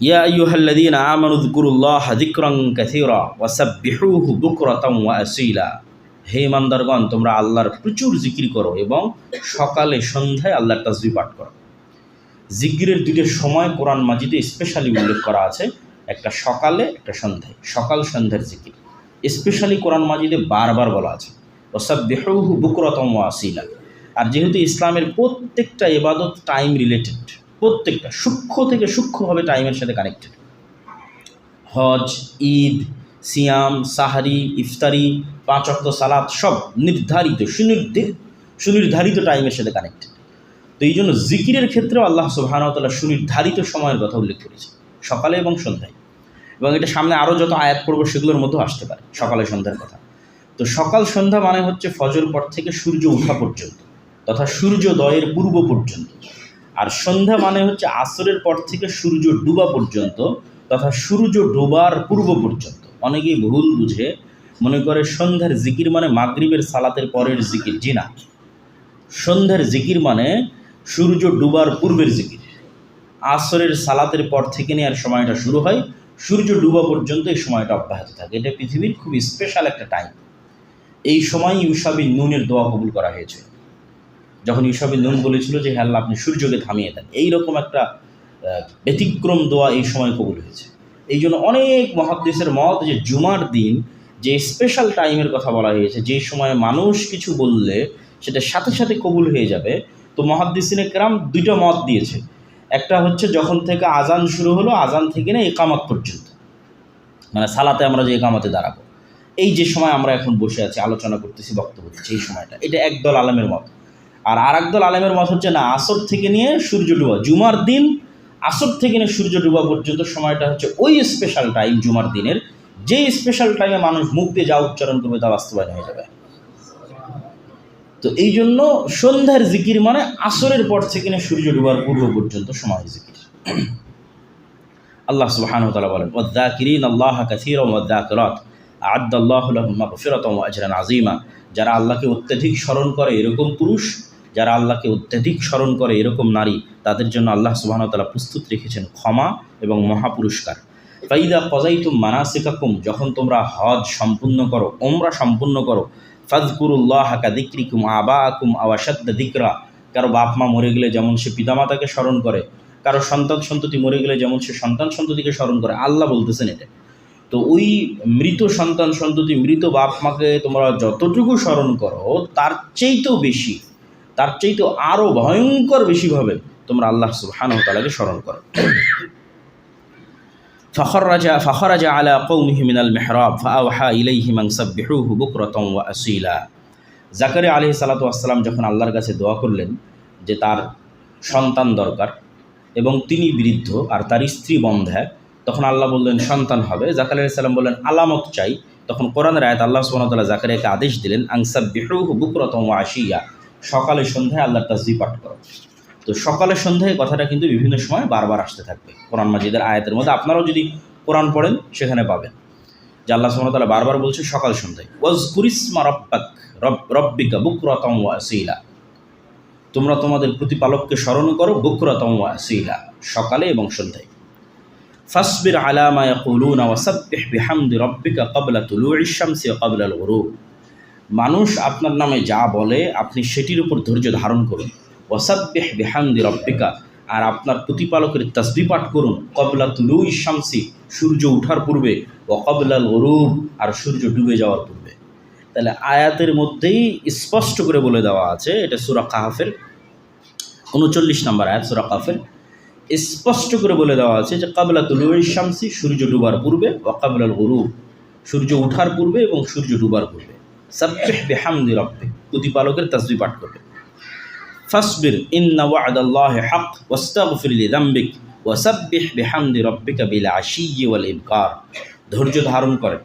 ইয়া আইয়ুহাল্লাযীনা আমানু যকুরুল্লাহ যিকরান কাসীরা ওয়াসাব্বিহুহু বুকরাতাও ওয়া আসীলা হে ইমানদারগণ, তোমরা আল্লাহর প্রচুর জিকির করো এবং সকালে সন্ধ্যায় আল্লাহর তাসবিহ পাঠ করো। জিকিরের দুটো সময় কোরআন মাজিদে স্পেশালি উল্লেখ করা আছে, একটা সকালে, একটা সন্ধ্যায়। সকাল, সন্ধ্যার জিকির। স্পেশালি কোরআন মাজিদে বারবার বলা আছে। ওসাব্বিহুহু বুকরাতাও ওয়া আসীলা। আর যেহেতু ইসলামের প্রত্যেকটা ইবাদত টাইম রিলেটেড প্রত্যেকটা সূক্ষ্ম থেকে সূক্ষ্মভাবে টাইমের সাথে কানেক্টেড হজ, ঈদ, সিয়াম, সাহারি, ইফতারি, পাঁচ অক্ত সালাদ সব নির্ধারিত সুনির্ধারিত সুনির্ধারিত টাইমের সাথে কানেক্টেড তো এই জন্য জিকিরের ক্ষেত্রেও আল্লাহ সুবাহানতাল্লাহ সুনির্ধারিত সময়ের কথা উল্লেখ করেছে, সকালে এবং সন্ধ্যায়। এবং এটা সামনে আরও যত আয়াত করব সেগুলোর মধ্যেও আসতে পারে, সকালে সন্ধ্যার কথা। তো সকাল সন্ধ্যা মানে হচ্ছে ফজর পর থেকে সূর্য উঠা পর্যন্ত, তথা সূর্যোদয়ের পূর্ব পর্যন্ত। আর সন্ধ্যা মানে হচ্ছে আসরের পর থেকে সূর্য ডুবা পর্যন্ত তথা সূর্য ডোবার পূর্ব পর্যন্ত। অনেকেই ভুল বুঝে। মনে করে সন্ধ্যার জিকির মানে মাগরিবের সালাতের পরের জিকির, জি না। সন্ধ্যার জিকির মানে সূর্য ডুবার পূর্বের জিকির। আসরের সালাতের পর থেকে নেওয়ার সময়টা শুরু হয়। সূর্য ডুবা পর্যন্ত এই সময়টা অব্যাহত থাকে। এটা পৃথিবীর খুব স্পেশাল একটা টাইম এই সময় ইউসাবিন নুনের দোয়া কবুল করা হয়েছে। যখন ইউসাবিন নুন বলেছিল যে হ্যাঁ আপনি সূর্যকে থামিয়ে দেন। এইরকম একটা ব্যতিক্রম দোয়া এই সময় কবুল হয়েছে। এই জন্য অনেক মহাদ্দেশের মত যে, জুমার দিন যে স্পেশাল টাইমের কথা বলা হয়েছে, যে সময় মানুষ কিছু বললে সেটা সাথে সাথে কবুল হয়ে যাবে। তো মহাদ্দিসিনে কেরাম দুইটা মত দিয়েছে। একটা হচ্ছে, যখন থেকে আজান শুরু হলো আজান থেকে না একামত পর্যন্ত। মানে সালাতে আমরা যে একামতে দাঁড়াবো। এই যে সময় আমরা এখন বসে আছি, আলোচনা করতেছি, বক্তব্য দিচ্ছি, এই সময়টা। এটা একদল আলেমের মত। আর আর একদল আলেমের মত হচ্ছে না, আসর থেকে নিয়ে সূর্য ডুবা, জুমার দিন আসর থেকে নিয়ে সূর্য ডুবা পর্যন্ত সময়টা হচ্ছে ওই স্পেশাল টাইম জুমার দিনের। যে স্পেশাল টাইমে মানুষ মুখ দিয়ে যা উচ্চারণ করবে তা বাস্তবায়ন হয়ে যাবে। তো এই জন্য সন্ধ্যার জিকির মানে আসরের পর থেকে নিয়ে সূর্য ডুবার পূর্ব পর্যন্ত সময় জিকির। আল্লাহ সুবহানাহু ওয়া তাআলা বলেন, ওয়াদ্দাকিরিন আল্লাহ কাসীরা ওয়াদ্দাকিরাত আ'আদ্দাল্লাহু লাহুম মাগফিরাতাও ওয়া আজরান আযীমা। যারা আল্লাহকে অত্যধিক স্মরণ করে, এরকম পুরুষ যারা আল্লাহকে অত্যধিক স্মরণ করে এরকম নারী, তাদের জন্য আল্লাহ তাআলা প্রস্তুত রেখেছেন ক্ষমা এবং মহাপুরস্কার। ফাইদা কজাইতুম মানাসিকাকুম, যখন তোমরা হজ সম্পূর্ণ করো ওমরা সম্পূর্ণ করো ফাজকুরুল্লাহ হাকা দিক্রিকুম আবা আকুম আওয়াসাদ্দা দিকরা কারও বাপ মা মরে গেলে যেমন সে পিতামাতাকে স্মরণ করে, কারও সন্তান সন্ততি মরে গেলে যেমন সে সন্তান সন্ততিকে স্মরণ করে, আল্লাহ বলতেছেন এটা। তো ওই মৃত সন্তান সন্ততি, মৃত বাপ মাকে তোমরা যতটুকু স্মরণ করো, তার চেয়েতেও বেশি তার চাইতেও আরও ভয়ঙ্কর বেশিভাবে তোমরা আল্লাহ সুবহানাহু ওয়া তাআলাকে স্মরণ করো فخرج فخرج على قومه من المحراب فأوحى إليهم أن سبحوه بكرة وأصيلا জাকারি আলহি সালাতু আসসালাম যখন আল্লাহর কাছে দোয়া করলেন যে তার সন্তান দরকার এবং তিনি বৃদ্ধ আর তার স্ত্রী বন্ধা তখন আল্লাহ বললেন সন্তান হবে জাকারি আলাইহিস সালাম বললেন আলামত চাই তখন কোরআনের আয়াত আল্লাহ সুবহানাহু জাকারিয়াকে আদেশ দিলেন আংসাব বিহুহু বুকরতম আশিয়া সকালে সন্ধ্যায় আল্লাহর তাসবিহ পাঠ করো তো সকালে সন্ধ্যায় কথাটা কিন্তু বিভিন্ন সময় বারবার আসতে থাকবে। কোরআন মাজিদের আয়াতের মধ্যে আপনারাও যদি কোরআন পড়েন, সেখানে পাবেন। যে আল্লাহ তাআলা বারবার বলছে সকাল সন্ধ্যায়। ওয়াজ কুরিসমা রব্বাক, রব, রব্বিকা বুকরতম ওয়াসিলা তোমরা তোমাদের প্রতিপালককে স্মরণ করো বুকরতম ওয়াসিলা সকালে এবং সন্ধ্যায়। ফাসবির আলামা ইয়াকুলুনা ওয়াসাব্বিহ বিহামদি রব্বিকা ক্বাবলা তুলুইশ শামসি ওয়া ক্বাবলা আল মানুষ আপনার নামে যা বলে, আপনি সেটির উপর ধৈর্য ধারণ করুন। ওয়াসাব্বিহ বিহামদি রব্বিকা, আর আপনার প্রতিপালকের তসবি পাঠ করুন। কবলা তুলুই শামসি, সূর্য ওঠার পূর্বে, ও কবলাল আর সূর্য ডুবে যাওয়ার পূর্বে। তাহলে আয়াতের মধ্যেই স্পষ্ট করে বলে দেওয়া আছে, এটা সুরা কাহাফের উনচল্লিশ নম্বর আয়াত, সুরা কাহাফের। স্পষ্ট করে বলে দেওয়া আছে যে, কাবলা তুলুই শামসি, সূর্য ডুবার পূর্বে, ও কাবলাল সূর্য ওঠার পূর্বে এবং সূর্য ডুবার পূর্বে। সাব্বিহ বিহামদি রব্বিক প্রতিপালকের তসবি পাঠ করবে। ফাসবির ইন্না হক, ওয়াস্তাগফির লিযামবিক ওয়াসাব্বিহ ধৈর্য ধারণ করে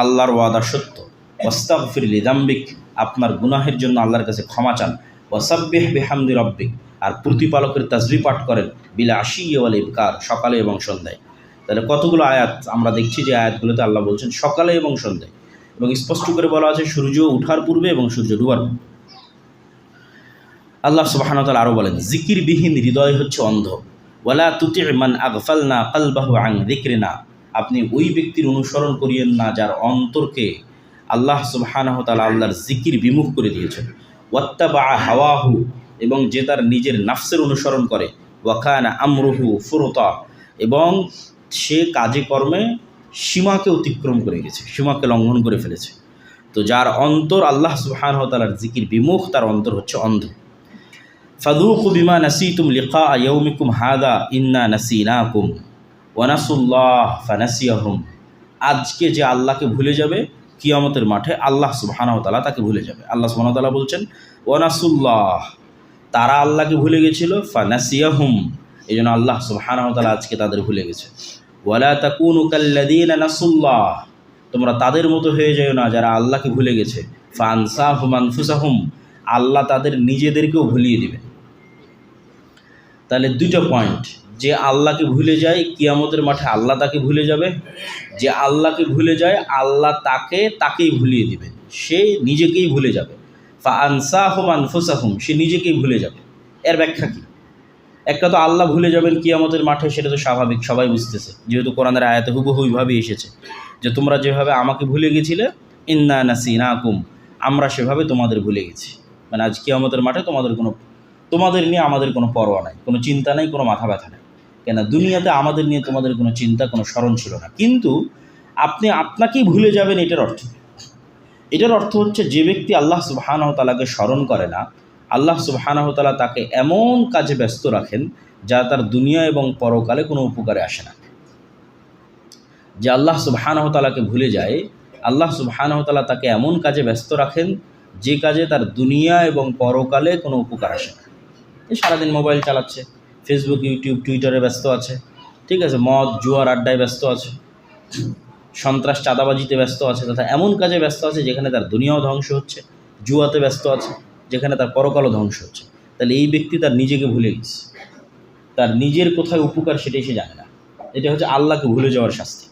আল্লাহর ওয়াদা সত্য। ওয়াস্তাগফির লিযামবিক আপনার গুনাহের জন্য আল্লাহর কাছে ক্ষমা চান। ওয়াসাব্বিহ বিহামদি রব্বিক, আর প্রতিপালকের তাসবিহ পাঠ করেন বিল আশিয়্যি ওয়াল ইবকার, সকালে এবং সন্ধ্যায়। তাহলে কতগুলো আয়াত আমরা দেখছি যে আয়াতগুলোতে আল্লাহ বলছেন সকালে এবং সন্ধ্যায়। এবং স্পষ্ট করে বলা আছে, সূর্য ওঠার পূর্বে এবং সূর্য ডুবার পূর্বে। আল্লাহ সুবাহানতাল আরও বলেন, জিকিরবিহীন হৃদয় হচ্ছে অন্ধ। ওয়ালা তুতি মান আগফালনা কালবাহু আং দিক্রিনা আপনি ওই ব্যক্তির অনুসরণ করিয়েন না যার অন্তরকে আল্লাহ সুবহানাহু তাআলা আল্লাহর জিকির বিমুখ করে দিয়েছেন। ওয়াত্তাবা হাওয়াহু, এবং যে তার নিজের নাফসের অনুসরণ করে। ওয়াখানা আমরুহু ফুরতা, এবং সে কাজে কর্মে সীমাকে অতিক্রম করে গেছে, সীমাকে লঙ্ঘন করে ফেলেছে। তো যার অন্তর আল্লাহ সুবহানাহু ওয়া তাআলার জিকির বিমুখ, তার অন্তর হচ্ছে অন্ধ। ফাদুকু বিমা নাসিতুম লিকা ইয়াউমিকুম হাদা ইন্না নাসিনাকুম ওয়ানাসুল্লাহ ফানাসিয়াহুম। আজকে যে আল্লাহকে ভুলে যাবে, কিয়ামতের মাঠে আল্লাহ সুবহানাহু তাআলা তাকে ভুলে যাবে। আল্লাহ সুবহানাহু তাআলা বলছেন ওয়ানাসুল্লাহ তারা আল্লাহকে ভুলে গেছিল, ফানাসিয়াহুম এই জন্য আল্লাহ সুবহানাহু তাআলা আজকে তাদের ভুলে গেছে। ওয়ালা তাকুনু নাসুল্লাহ। তোমরা তাদের মতো হয়ে যেও না যারা আল্লাহকে ভুলে গেছে। ফানসাহুম আনফুসাহুম, আল্লাহ তাদের নিজেদেরকেও ভুলিয়ে দিবেন। তাহলে দুটো পয়েন্ট, যে আল্লাহকে ভুলে যায়, কিয়ামতের মাঠে আল্লাহ তাকে ভুলে যাবে। যে আল্লাহকে ভুলে যায়, আল্লাহ তাকে, তাকেই ভুলিয়ে দিবেন সে নিজেকেই ভুলে যাবে। ফা আনসাহুম আনফুসাহুম, সে নিজেকেই ভুলে যাবে। এর ব্যাখ্যা কী? একটা তো আল্লাহ ভুলে যাবেন কিয়ামতের মাঠে, সেটা তো স্বাভাবিক, সবাই বুঝতেছে। যেহেতু কোরআনের আয়াতে হুবহুইভাবে এসেছে যে, তোমরা যেভাবে আমাকে ভুলে গেছিলে, ইন্না নাসিনা কুম আমরা সেভাবে তোমাদের ভুলে গেছি। মানে আজ কিয়ামতের মাঠে তোমাদের কোনো, তোমাদের নিয়ে আমাদের কোনো পরোয়া নাই, কোনো চিন্তা নাই, কোনো মাথা ব্যথা নাই। কেন দুনিয়াতে আমাদের নিয়ে তোমাদের কোনো চিন্তা, কোনো স্মরণ ছিল না। কিন্তু আপনি আপনাকেই ভুলে যাবেন এটার অর্থ এটার অর্থ হচ্ছে যে ব্যক্তি আল্লাহ সুবহানাহু তাআলাকে স্মরণ করে না আল্লাহ সুবহানাহু তাআলা তাকে এমন কাজে ব্যস্ত রাখেন যা তার দুনিয়া এবং পরকালে কোনো উপকারে আসে না। যে আল্লাহ সুবহানাহু তাআলাকে ভুলে যায়, আল্লাহ সুবহানাহু তাআলা তাকে এমন কাজে ব্যস্ত রাখেন যে কাজে তার দুনিয়া এবং পরকালে কোনো উপকার আসে না। সারাদিন মোবাইল চালাচ্ছে ফেসবুক ইউটিউব টুইটারে ব্যস্ত আছে, ঠিক আছে, মদ, জুয়ার আড্ডায় ব্যস্ত আছে, সন্ত্রাস, চাঁদাবাজিতে ব্যস্ত আছে, তথা এমন কাজে ব্যস্ত আছে যেখানে তার দুনিয়াও ধ্বংস হচ্ছে, জুয়াতে ব্যস্ত আছে। যেখানে তার পরকালও ধ্বংস হচ্ছে। তাহলে এই ব্যক্তি তার নিজেকে ভুলে গেছে। তার নিজের কোথায় উপকার সেটাই সে জানে না। এটা হচ্ছে আল্লাহকে ভুলে যাওয়ার শাস্তি।